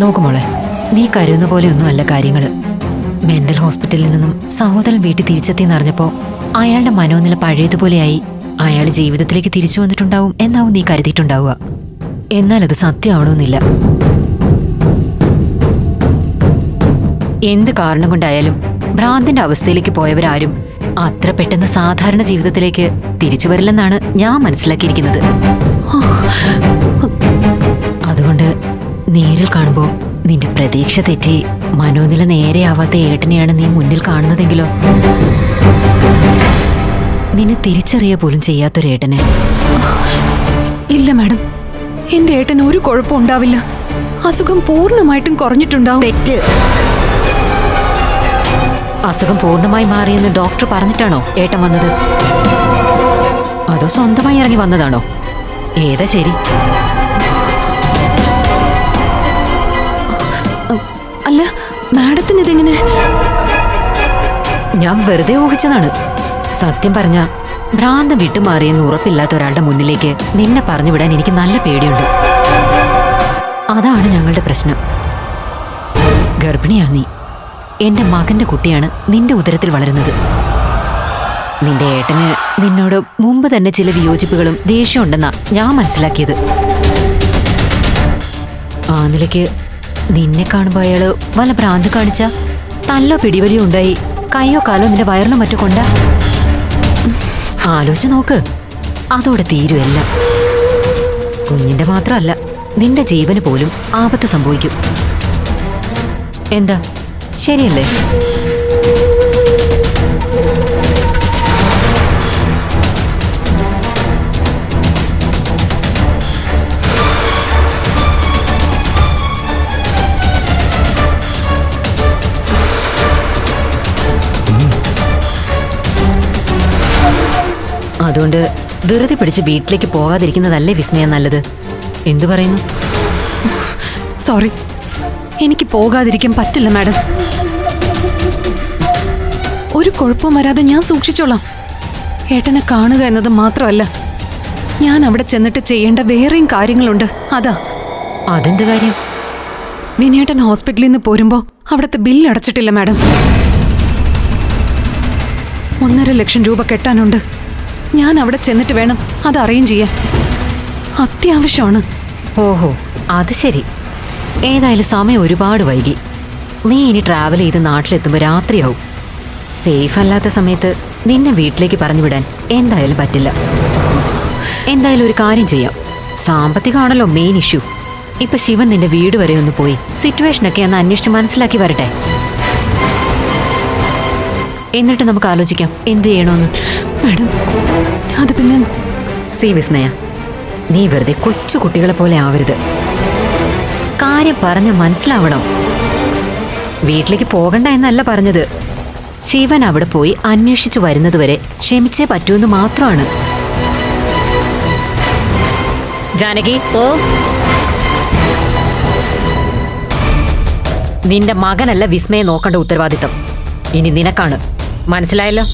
നോക്കുമോളെ നീ കരുതുന്ന പോലെ ഒന്നുമല്ല കാര്യങ്ങൾ മെന്റൽ ഹോസ്പിറ്റലിൽ നിന്നും സഹോദരൻ വീട്ടിൽ തിരിച്ചെത്തിയെന്നറിഞ്ഞപ്പോ അയാളുടെ മനോനില പഴയതുപോലെയായി അയാൾ ജീവിതത്തിലേക്ക് തിരിച്ചു വന്നിട്ടുണ്ടാവും എന്നാവും നീ കരുതിയിട്ടുണ്ടാവുക. എന്നാൽ അത് സത്യമാവണമെന്നില്ല. എന്ത് കാരണം കൊണ്ടായാലും ഭ്രാന്തിന്റെ അവസ്ഥയിലേക്ക് പോയവരാരും അത്ര പെട്ടെന്ന് സാധാരണ ജീവിതത്തിലേക്ക് തിരിച്ചു വരില്ലെന്നാണ് ഞാൻ മനസ്സിലാക്കിയിരിക്കുന്നത്. അതുകൊണ്ട് നേരിൽ കാണുമ്പോ നിന്റെ പ്രതീക്ഷ തെറ്റി. മനോനില നേരെയാവാത്ത ഏട്ടനെയാണ് നീ മുന്നിൽ കാണുന്നതെങ്കിലോ? നിന്നെ തിരിച്ചറിയ പോലും ചെയ്യാത്തൊരേട്ടനെ. ഇല്ല മാഡം. എന്റെ ഏട്ടന് ഒരു കുഴപ്പം ഉണ്ടാവില്ല. അസുഖം പൂർണമായിട്ടും കുറഞ്ഞിട്ടുണ്ടാവും. തെറ്റ്. അസുഖം പൂർണമായി മാറിയെന്ന് ഡോക്ടർ പറഞ്ഞിട്ടാണോ ഏട്ടൻ വന്നത്? അതോ സ്വന്തമായി ഇറങ്ങി വന്നതാണോ? ഏതാ ശരി? ഞാൻ വെറുതെ ഊഹിച്ചതാണ്. സത്യം പറഞ്ഞ ഭ്രാന്തം വിട്ടുമാറിയെന്ന് ഉറപ്പില്ലാത്ത ഒരാളുടെ മുന്നിലേക്ക് നിന്നെ പറഞ്ഞു വിടാൻ എനിക്ക് നല്ല പേടിയുണ്ട്. അതാണ് ഞങ്ങളുടെ പ്രശ്നം. ഗർഭിണിയാണ് നീ. എന്റെ മകന്റെ കുട്ടിയാണ് നിന്റെ ഉദരത്തിൽ വളരുന്നത്. നിന്റെ ഏട്ടന് നിന്നോട് മുമ്പ് തന്നെ ചില വിയോജിപ്പുകളും ദേഷ്യമുണ്ടെന്നാ ഞാൻ മനസ്സിലാക്കിയത്. ആ നിലയ്ക്ക് നിന്നെ കാണുമ്പോൾ അയാൾ വല്ല ഭ്രാന്ത് കാണിച്ച തല്ലോ പിടിവലിയോ ഉണ്ടായി കയ്യോ കാലോ നിന്റെ വയറിലോ മറ്റു കൊണ്ട ആലോചിച്ച് നോക്ക്. അതോടെ തീരുമല്ല കുഞ്ഞിന്റെ മാത്രമല്ല നിന്റെ ജീവന് പോലും ആപത്ത് സംഭവിക്കും. എന്താ? ശരിയല്ലേ? അതുകൊണ്ട് ധൃതി പിടിച്ച് വീട്ടിലേക്ക് പോകാതിരിക്കുന്നതല്ലേ വിസ്മയം നല്ലത്? എന്തു പറയുന്നു? സോറി. എനിക്ക് പോകാതിരിക്കാൻ പറ്റില്ല മാഡം. ഒരു കുഴപ്പവും വരാതെ ഞാൻ സൂക്ഷിച്ചോളാം. ഏട്ടനെ കാണുക എന്നത് മാത്രമല്ല ഞാൻ അവിടെ ചെന്നിട്ട് ചെയ്യേണ്ട വേറെയും കാര്യങ്ങളുണ്ട്. അതാ. അതെന്ത് കാര്യം? വിനയേട്ടൻ ഹോസ്പിറ്റലിൽ നിന്ന് പോരുമ്പോ അവിടുത്തെ ബില്ല് അടച്ചിട്ടില്ല മാഡം. ഒന്നര ലക്ഷം രൂപ കെട്ടാനുണ്ട്. ഞാൻ അവിടെ ചെന്നിട്ട് വേണം അത് അറേഞ്ച് ചെയ്യാൻ. അത്യാവശ്യമാണ്. ഓഹോ അത് ശരി. ഏതായാലും സമയം ഒരുപാട് വൈകി. നീ ഇനി ട്രാവൽ ചെയ്ത് നാട്ടിലെത്തുമ്പോൾ രാത്രിയാവും. സേഫ് അല്ലാത്ത സമയത്ത് നിന്നെ വീട്ടിലേക്ക് പറഞ്ഞു വിടാൻ എന്തായാലും പറ്റില്ല. എന്തായാലും ഒരു കാര്യം ചെയ്യാം. സാമ്പത്തികമാണല്ലോ മെയിൻ ഇഷ്യൂ ഇപ്പൊ ശിവൻ നിന്റെ വീട് വരെ ഒന്ന് പോയി സിറ്റുവേഷനൊക്കെ ഒന്ന് അന്വേഷിച്ച് മനസ്സിലാക്കി വരട്ടെ. എന്നിട്ട് നമുക്ക് ആലോചിക്കാം എന്ത് ചെയ്യണമെന്ന്. മാഡം അത് പിന്നെ സി വിസ്മയ നീ വെറുതെ കൊച്ചു കുട്ടികളെ പോലെ ആവരുത്. കാര്യം പറഞ്ഞ് മനസ്സിലാവണം. വീട്ടിലേക്ക് പോകണ്ട എന്നല്ല പറഞ്ഞത്. ശിവൻ അവിടെ പോയി അന്വേഷിച്ചു വരുന്നതുവരെ ക്ഷമിച്ചേ പറ്റൂന്ന് മാത്രമാണ്. ജാനകി ഓ നിന്റെ മകനല്ല വിസ്മയെ നോക്കേണ്ട ഉത്തരവാദിത്തം. ഇനി നിനക്കാണ്. മനസ്സിലായല്ലോ?